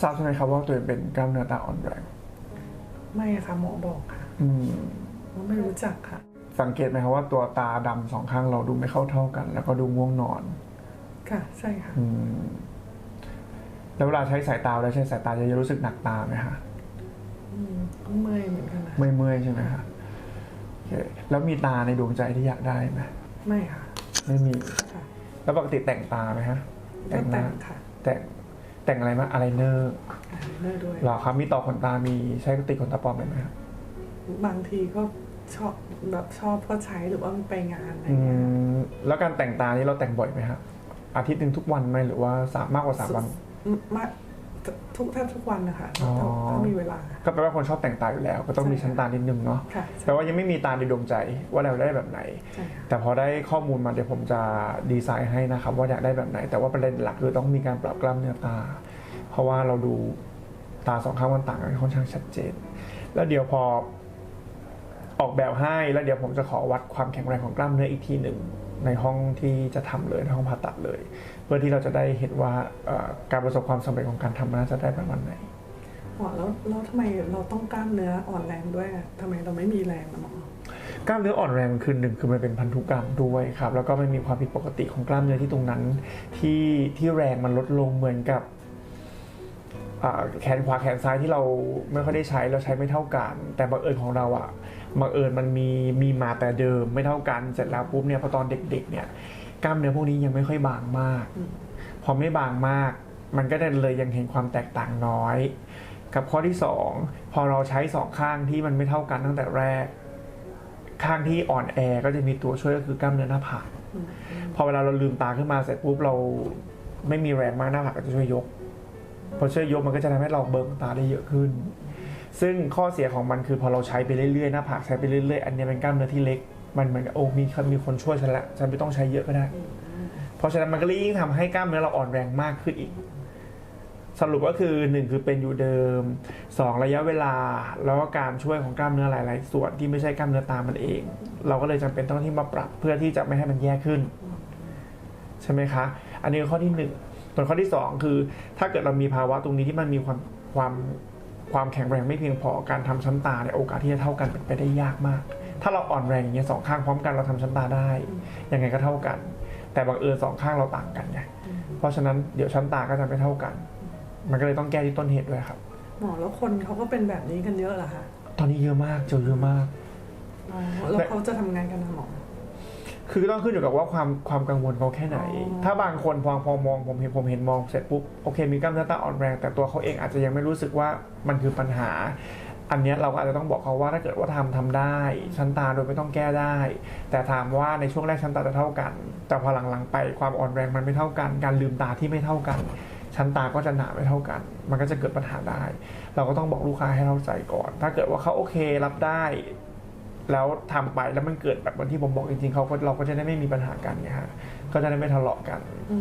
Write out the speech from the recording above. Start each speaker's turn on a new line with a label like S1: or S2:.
S1: ทราบใช่ไหมครับว่าตัวเองเป็นกล้ามเนื้อตาอ่อนแรง
S2: ไม่ค่ะหมอบอกค่ะ
S1: อืม
S2: ว่าไม่รู้จักค่ะ
S1: สังเกตไหมครับว่าตัวตาดำสองข้างเราดูไม่เข้าเท่ากัน แล้วก็ดูง่วงนอน
S2: ค่ะ ใช่ค่ะ
S1: อืมแล้วเวลาใช้สายตาแล้วใช้สายตาจะรู้สึกหนักตาไหมคะ
S2: อืมก็เมื่อยเหมือนกันนะ
S1: ไม่เมื่อยใช่ไหมคะโอเคแล้วมีตาในดวงใจที่อยากได้ไหม
S2: ไม่ค่ะ
S1: ไม่มี
S2: ค่ะ
S1: แล้วปกติแต่งตาไหมฮะ
S2: ก็
S1: ห
S2: แต่
S1: น้าง
S2: ค่ะ
S1: แต่ง แต่งอะไรมาอะไรเนอร์
S2: อ่าเมื่อยด้วย
S1: หรอครับมีต่อขนตา มีใช้ติดขนตาปลอมไหมครับ
S2: บางทีก็ชอบแบบชอบก็ใช้หรือว่าไปงานอะไร
S1: อื
S2: เงี้ย
S1: มแล้วการแต่งตานี่เราแต่งบ่อยไหมครับอาทิตย์หนึ่งทุกวันไหมหรือว่าสามมากกว่าสามวัน
S2: มากทุกแทบทุกวันนะคะ
S1: อ๋อ
S2: ถ้าถ้ามีเวลา
S1: ก็แปลว่าคนชอบแต่งตาอยู่แล้ว ก็ต้องมี
S2: ใช่
S1: ชั้นตานิดนึงเนาะ
S2: ค่ะ
S1: แปลว่ายังไม่มีตาในดวงใจว่าเราได้แบบไหน
S2: ใช่ค่ะ
S1: แต่พอได้ข้อมูลมาเดี๋ยวผมจะดีไซน์ให้นะครับ ว่าอยากได้แบบไหน แต่ว่าประเด็นหลักคือต้องมีการปรับกล้ามเนื้อตา เพราะว่าเราดูตาสองข้างมันต่างกันค่อนข้างชัดเจน แล้วเดี๋ยวพอออกแบบให้แล้วเดี๋ยวผมจะขอวัดความแข็งแรงของกล้ามเนื้ออีกทีหนึ่งในห้องที่จะทำเลยในห้องผ่าตัดเลย เพื่อที่เราจะได้เห็นว่าเอ่อการประสบความสำเร็จของการทำมันน่าจะได้ประมาณไหน
S2: หมอแล้วแล้วทำไมเราต้องกล้ามเนื้ออ่อนแรงด้วยอะทำไมเราไม่มีแรงนะหมอ
S1: กล้ามเนื้ออ่อนแรงคือหนึ่งคือมันเป็นพันธุกรรมด้วยครับแล้วก็มันมีความผิดปกติของกล้ามเนื้อที่ตรงนั้น ที่ที่แรงมันลดลงเหมือนกับอ่าแขนขวาแขนซ้ายที่เราไม่ค่อยได้ใช้เราใช้ไม่เท่ากัน แต่บังเอิญของเราอะบังเอิญมันมีมีมาแต่เดิมไม่เท่ากันเสร็จแล้วปุ๊บเนี่ยพอตอนเด็ก ๆ เนี่ยกล้ามเนื้อพวกนี้ยังไม่ค่อยบางมาก
S2: อืม
S1: พอไม่บางมาก มันก็เลยยังเห็นความแตกต่างน้อย กับข้อที่สองพอเราใช้สองข้างที่มันไม่เท่ากันตั้งแต่แรก ข้างที่อ่อนแอก็จะมีตัวช่วยก็คือกล้ามเนื้อหน้าผาก
S2: อืม
S1: พอเวลาเราลืมตาขึ้นมาเสร็จปุ๊บเราไม่มีแรงมากหน้าผากก็จะช่วยยก พอช่วยยกมันก็จะทำให้เราเบิกตาได้เยอะขึ้น ซึ่งข้อเสียของมันคือพอเราใช้ไปเรื่อยๆหน้าผากใช้ไปเรื่อยๆอันเนี้ยเป็นกล้ามเนื้อที่เล็ก มันเหมือนกับโอ้มีมีคนช่วยฉันละฉันไม่ต้องใช้เยอะก็ได้ เพราะฉะนั้นมันก็เลยยิ่งทำให้กล้ามเนื้อเราอ่อนแรงมากขึ้นอีก สรุปก็คือหนึ่งคือเป็นอยู่เดิมสองระยะเวลา แล้วก็การช่วยของกล้ามเนื้อหลาย ๆ ส่วนที่ไม่ใช่กล้ามเนื้อตามันเอง เราก็เลยจำเป็นต้องที่มาปรับเพื่อที่จะไม่ให้มันแย่ขึ้น ใช่ไหมคะ อันนี้ข้อที่หนึ่งส่วนข้อที่สองคือ ถ้าเกิดเรามีภาวะตรงนี้ที่มันมีความความความแข็งแรงไม่เพียงพอการทำชั้นตาเนี่ยโอกาสที่จะเท่ากันเป็นไปได้ยากมาก ถ้าเราอ่อนแรงอย่างเงี้ยสองข้างพร้อมกันเราทำชั้นตาได้ยังไงก็เท่ากัน แต่บังเอิญสองข้างเราต่างกันไงเพราะฉะนั้นเดี๋ยวชั้นตาก็จะไม่เท่ากัน มันก็เลยต้องแก้ที่ต้นเหตุด้วยครับ
S2: หมอแล้วคนเขาก็เป็นแบบนี้กันเยอะเหรอคะ
S1: ตอนนี้เยอะมากเจอเยอะมาก
S2: อ๋อแล้วเขาจะทำงานกันนะหมอ
S1: คือต้องขึ้นอยู่กับว่าความความกังวลเขาแค่ไหน
S2: อ๋อ
S1: ถ้าบางคนพอพอมองผมเห็นผมเห็นมองเสร็จปุ๊บโอเคมีกล้ามเนื้อตาอ่อนแรง แต่ตัวเขาเองอาจจะยังไม่รู้สึกว่ามันคือปัญหา อันเนี้ยเราก็อาจจะต้องบอกเขาว่าถ้าเกิดว่าทำทำได้ชั้นตาโดยไม่ต้องแก้ได้ แต่ถามว่าในช่วงแรกชั้นตาจะเท่ากัน แต่พอหลังๆไปความอ่อนแรงมันไม่เท่ากัน การลืมตาที่ไม่เท่ากัน ชั้นตาก็จะหนาไม่เท่ากัน มันก็จะเกิดปัญหาได้ เราก็ต้องบอกลูกค้าให้เข้าใจก่อน ถ้าเกิดว่าเขาโอเครับได้ แล้วทำไปแล้วมันเกิดแบบวันที่ผมบอกจริงๆเขาก็เราก็จะได้ไม่มีปัญหากันนะฮะก็จะได้ไม่ทะเลาะกัน
S2: อื